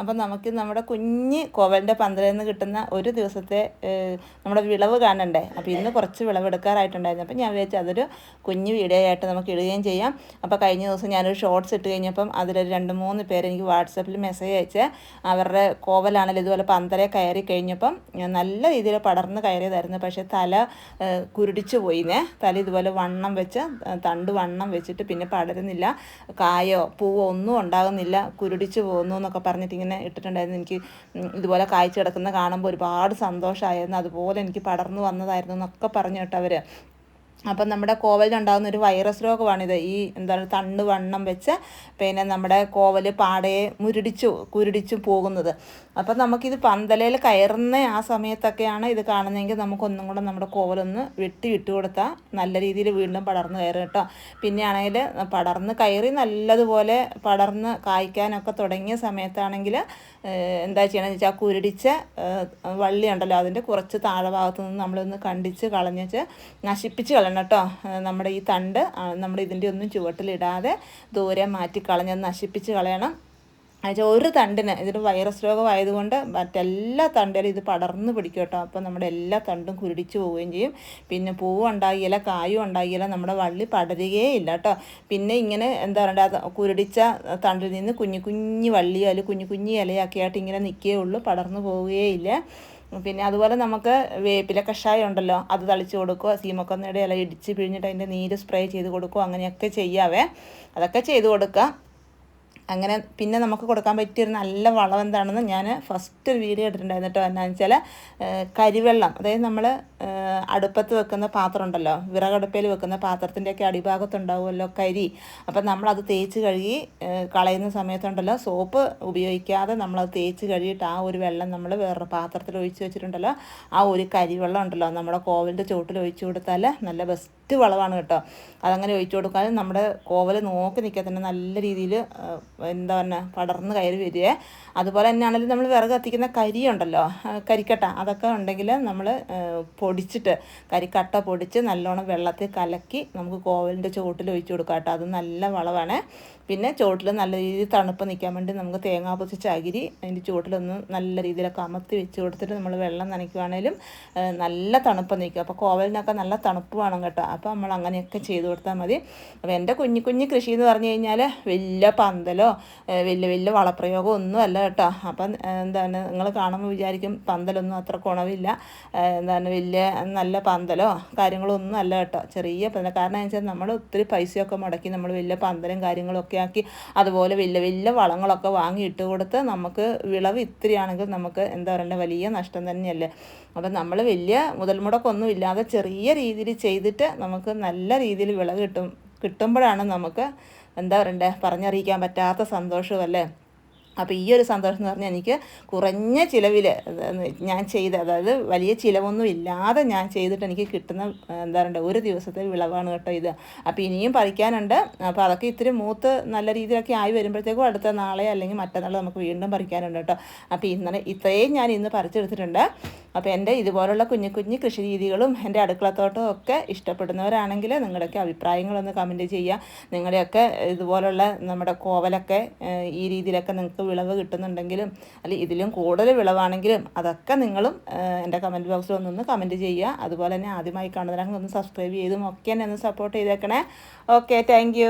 അപ്പം നമുക്ക് നമ്മുടെ കുഞ്ഞ് കോവലിന്റെ പന്തലിൽ നിന്ന് കിട്ടുന്ന ഒരു ദിവസത്തെ നമ്മുടെ വിളവ് കാണണ്ടേ? അപ്പോൾ ഇന്ന് കുറച്ച് വിളവെടുക്കാറായിട്ടുണ്ടായിരുന്നു. അപ്പം ഞാൻ വിചാരിച്ചു അതൊരു കുഞ്ഞ് വീഡിയോ ആയിട്ട് നമുക്ക് ഇടുകയും ചെയ്യാം. അപ്പോൾ കഴിഞ്ഞ ദിവസം ഞാനൊരു ഷോർട്സ് ഇട്ട് കഴിഞ്ഞപ്പം അതിലൊരു രണ്ട് മൂന്ന് പേരെനിക്ക് വാട്സപ്പിൽ മെസ്സേജ് അയച്ച് അവരുടെ കോവലാണെങ്കിൽ ഇതുപോലെ പന്തലെ കയറി കഴിഞ്ഞപ്പം നല്ല രീതിയിൽ പടർന്ന് കയറിയതായിരുന്നു. പക്ഷേ തല കുരുടിച്ചു പോയിന്നേ. തല ഇതുപോലെ വണ്ണം വെച്ച് തണ്ട് വണ്ണം വെച്ചിട്ട് പിന്നെ പടരുന്നില്ല. കായോ പൂവോ ഒന്നും ഉണ്ടാകുന്നില്ല. കുരുടിച്ചു പോകുന്നു എന്നൊക്കെ പറഞ്ഞിട്ട് ഇങ്ങനെ ഇട്ടിട്ടുണ്ടായിരുന്നു. എനിക്ക് ഇതുപോലെ കായ്ച്ചു കിടക്കുന്ന കാണുമ്പോൾ ഒരുപാട് സന്തോഷമായിരുന്നു അതുപോലെ എനിക്ക് പടർന്നു വന്നതായിരുന്നു എന്നൊക്കെ പറഞ്ഞു കേട്ടോ അവർ അപ്പം നമ്മുടെ കോവലിനുണ്ടാകുന്ന ഒരു വൈറസ് രോഗമാണിത്. ഈ എന്താണ് തണ്ട് വണ്ണം വെച്ച് പിന്നെ നമ്മുടെ കോവൽ പാടയെ മുരടിച്ചു കുരുടിച്ചു പോകുന്നത്. അപ്പം നമുക്കിത് പന്തലയിൽ കയറുന്ന ആ സമയത്തൊക്കെയാണ് ഇത് കാണുന്നതെങ്കിൽ നമുക്കൊന്നും കൂടെ നമ്മുടെ കോവലൊന്ന് വെട്ടി വിട്ടു കൊടുത്താൽ നല്ല രീതിയിൽ വീണ്ടും പടർന്നു കയറും കേട്ടോ. പിന്നെ ആണെങ്കിൽ പടർന്ന് കയറി നല്ലതുപോലെ പടർന്ന് കായ്ക്കാനൊക്കെ തുടങ്ങിയ സമയത്താണെങ്കിൽ എന്താ ചെയ്യണമെന്ന് വെച്ചാൽ കുരുടിച്ച വള്ളി ഉണ്ടല്ലോ അതിന്റെ കുറച്ച് താഴെ ഭാഗത്തു നിന്ന് നമ്മളൊന്ന് കണ്ടിച്ച് കളഞ്ഞിച്ച് നശിപ്പിച്ച് കളയണം കേട്ടോ. നമ്മുടെ ഈ തണ്ട് നമ്മുടെ ഇതിന്റെ ഒന്നും ചുവട്ടിലിടാതെ ദൂരെ മാറ്റി കളഞ്ഞ് നശിപ്പിച്ച് കളയണം. എന്നുവെച്ചാൽ ഒരു തണ്ടിന് ഇതിന് വൈറസ് രോഗമായതുകൊണ്ട് മറ്റെല്ലാ തണ്ടിലും ഇത് പടർന്ന് പിടിക്കും കേട്ടോ. അപ്പോൾ നമ്മുടെ എല്ലാ തണ്ടും കുരുടിച്ച് പോവുകയും ചെയ്യും. പിന്നെ പൂവുണ്ടായില്ല കായും ഉണ്ടാകിയില്ല നമ്മുടെ വള്ളി പടരുകയേ ഇല്ല കേട്ടോ. പിന്നെ ഇങ്ങനെ എന്താ പറയുക കുരുടിച്ച തണ്ടിൽ നിന്ന് കുഞ്ഞു കുഞ്ഞു വള്ളിയോ അല്ലെങ്കിൽ കുഞ്ഞു കുഞ്ഞു ആയിട്ട് ഇങ്ങനെ നിൽക്കുകയുള്ളൂ പടർന്നു പോവുകയേ പോവുകയില്ല. പിന്നെ അതുപോലെ നമുക്ക് വേപ്പില കഷായം ഉണ്ടല്ലോ അത് തളിച്ച് കൊടുക്കുക സീമക്കൊന്നയുടെ ഇല ഇടിച്ച് പിഴിഞ്ഞിട്ട് അതിന്റെ നീര് സ്പ്രേ ചെയ്ത് കൊടുക്കുക അങ്ങനെയൊക്കെ ചെയ്യാവേ. അതൊക്കെ ചെയ്ത് കൊടുക്കുക അങ്ങനെ പിന്നെ നമുക്ക് കൊടുക്കാൻ പറ്റിയൊരു നല്ല വളം എന്താണെന്ന് ഞാൻ ഫസ്റ്റ് ഒരു വീഡിയോ ഇട്ടിട്ടുണ്ടായിരുന്നു കേട്ടോ. എന്നാന്ന് വെച്ചാൽ കരിവെള്ളം. അതായത് നമ്മൾ അടുപ്പത്ത് വെക്കുന്ന പാത്രം ഉണ്ടല്ലോ. വിറകടുപ്പയിൽ വെക്കുന്ന പാത്രത്തിന്റെയൊക്കെ അടിഭാഗത്തുണ്ടാവുമല്ലോ കരി. അപ്പം നമ്മളത് തേച്ച് കഴുകി കളയുന്ന സമയത്തുണ്ടല്ലോ സോപ്പ് ഉപയോഗിക്കാതെ നമ്മളത് തേച്ച് കഴുകിയിട്ട് ആ ഒരു വെള്ളം നമ്മൾ വേറൊരു പാത്രത്തിൽ ഒഴിച്ച് വെച്ചിട്ടുണ്ടല്ലോ. ആ ഒരു കരിവെള്ളം ഉണ്ടല്ലോ നമ്മുടെ കോവിലിന്റെ ചുവട്ടിൽ ഒഴിച്ചു കൊടുത്താൽ നല്ല ബെസ്റ്റ് വളമാണ് കേട്ടോ. അതങ്ങനെ ഒഴിച്ചു കൊടുക്കാതെ നമ്മുടെ കോവൽ നോക്കി നിൽക്കാൻ തന്നെ നല്ല രീതിയിൽ എന്താ പറഞ്ഞ പടർന്ന് കയറി വരിക അതുപോലെ തന്നെയാണെങ്കിലും നമ്മൾ വിറക് കത്തിക്കുന്ന കരി ഉണ്ടല്ലോ കരിക്കട്ട അതൊക്കെ ഉണ്ടെങ്കിൽ നമ്മൾ പൊടിച്ചിട്ട് കരിക്കട്ട പൊടിച്ച് നല്ലോണം വെള്ളത്തിൽ കലക്കി നമുക്ക് കോവലിന്റെ ചുവട്ടിൽ ഒഴിച്ചു കൊടുക്കാം കേട്ടോ. അത് നല്ല വളവാണ്. പിന്നെ ചുവട്ടിൽ നല്ല രീതിയിൽ തണുപ്പ് നിൽക്കാൻ വേണ്ടി നമുക്ക് തേങ്ങാ പൊതിച്ച് ചകിരി അതിന്റെ ചുവട്ടിലൊന്ന് നല്ല രീതിയിലൊക്കെ അമർത്തി വെച്ച് കൊടുത്തിട്ട് നമ്മൾ വെള്ളം നനയ്ക്കുവാണേലും നല്ല തണുപ്പ് നിൽക്കും. അപ്പോൾ കോവലിനൊക്കെ നല്ല തണുപ്പ് വേണം കേട്ടോ. അപ്പോൾ നമ്മൾ അങ്ങനെയൊക്കെ ചെയ്തു കൊടുത്താൽ മതി. അപ്പോൾ എന്റെ കുഞ്ഞു കുഞ്ഞു കൃഷി എന്ന് പറഞ്ഞു കഴിഞ്ഞാൽ വലിയ പന്തലോ വലിയ വലിയ വളപ്രയോഗം ഒന്നും അല്ല കേട്ടോ. അപ്പം എന്താണ് നിങ്ങൾ കാണുമ്പോൾ വിചാരിക്കും പന്തലൊന്നും അത്ര കുണവില്ല. എന്താണ് വലിയ നല്ല പന്തലോ കാര്യങ്ങളൊന്നും അല്ല കേട്ടോ. ചെറിയ പന്തൽ കാരണം വെച്ചാൽ നമ്മൾ ഒത്തിരി പൈസയൊക്കെ മുടക്കി നമ്മൾ വലിയ പന്തലും കാര്യങ്ങളൊക്കെ ആക്കി അതുപോലെ വലിയ വലിയ വളങ്ങളൊക്കെ വാങ്ങി ഇട്ട് കൊടുത്ത് നമുക്ക് വിളവ് ഇത്രയാണെങ്കിൽ നമുക്ക് എന്താ പറയണ്ട വലിയ നഷ്ടം തന്നെയല്ലേ. അപ്പം നമ്മൾ വലിയ മുതൽ മുടക്കൊന്നും ഇല്ലാതെ ചെറിയ രീതിയിൽ ചെയ്തിട്ട് നമുക്ക് നല്ല രീതിയിൽ വിളവ് കിട്ടും കിട്ടുമ്പോഴാണ് നമുക്ക് എന്താ പറയണ്ടേ പറഞ്ഞറിയിക്കാൻ പറ്റാത്ത സന്തോഷമല്ലേ? അപ്പോൾ ഈ ഒരു സന്തോഷം എന്ന് പറഞ്ഞാൽ എനിക്ക് കുറഞ്ഞ ചിലവിൽ ഞാൻ ചെയ്ത അതായത് വലിയ ചിലവൊന്നും ഇല്ലാതെ ഞാൻ ചെയ്തിട്ട് എനിക്ക് കിട്ടുന്ന എന്താ പറയുക ഒരു ദിവസത്തെ വിളവാണ് കേട്ടോ ഇത്. അപ്പോൾ ഇനിയും പറിക്കാനുണ്ട്. അപ്പോൾ അതൊക്കെ ഇത്തിരി മൂത്ത് നല്ല രീതിയിലൊക്കെ ആയി വരുമ്പോഴത്തേക്കും അടുത്ത നാളെ അല്ലെങ്കിൽ മറ്റന്നാൾ നമുക്ക് വീണ്ടും പറിക്കാനുണ്ട് കേട്ടോ. അപ്പോൾ ഇന്നലെ ഇത്രയും ഞാൻ ഇന്ന് പറിച്ചെടുത്തിട്ടുണ്ട്. അപ്പോൾ എന്റെ ഇതുപോലുള്ള കുഞ്ഞു കുഞ്ഞു കൃഷി രീതികളും എന്റെ അടുക്കളത്തോട്ടവും ഒക്കെ ഇഷ്ടപ്പെടുന്നവരാണെങ്കിൽ നിങ്ങളുടെയൊക്കെ അഭിപ്രായങ്ങളൊന്ന് കമന്റ് ചെയ്യുക. നിങ്ങളുടെയൊക്കെ ഇതുപോലുള്ള നമ്മുടെ കോവലൊക്കെ ഈ രീതിയിലൊക്കെ നിങ്ങൾക്ക് വിളവ് കിട്ടുന്നുണ്ടെങ്കിലും അല്ലെങ്കിൽ ഇതിലും കൂടുതൽ വിളവാണെങ്കിലും അതൊക്കെ നിങ്ങളും എന്റെ കമന്റ് ബോക്സിൽ ഒന്നൊന്ന് കമന്റ് ചെയ്യുക. അതുപോലെ തന്നെ ആദ്യമായി കാണുന്നവരാണെങ്കിൽ ഒന്ന് സബ്സ്ക്രൈബ് ചെയ്തും ഒക്കെ എന്നെ ഒന്ന് സപ്പോർട്ട് ചെയ്തേക്കണേ. Okay thank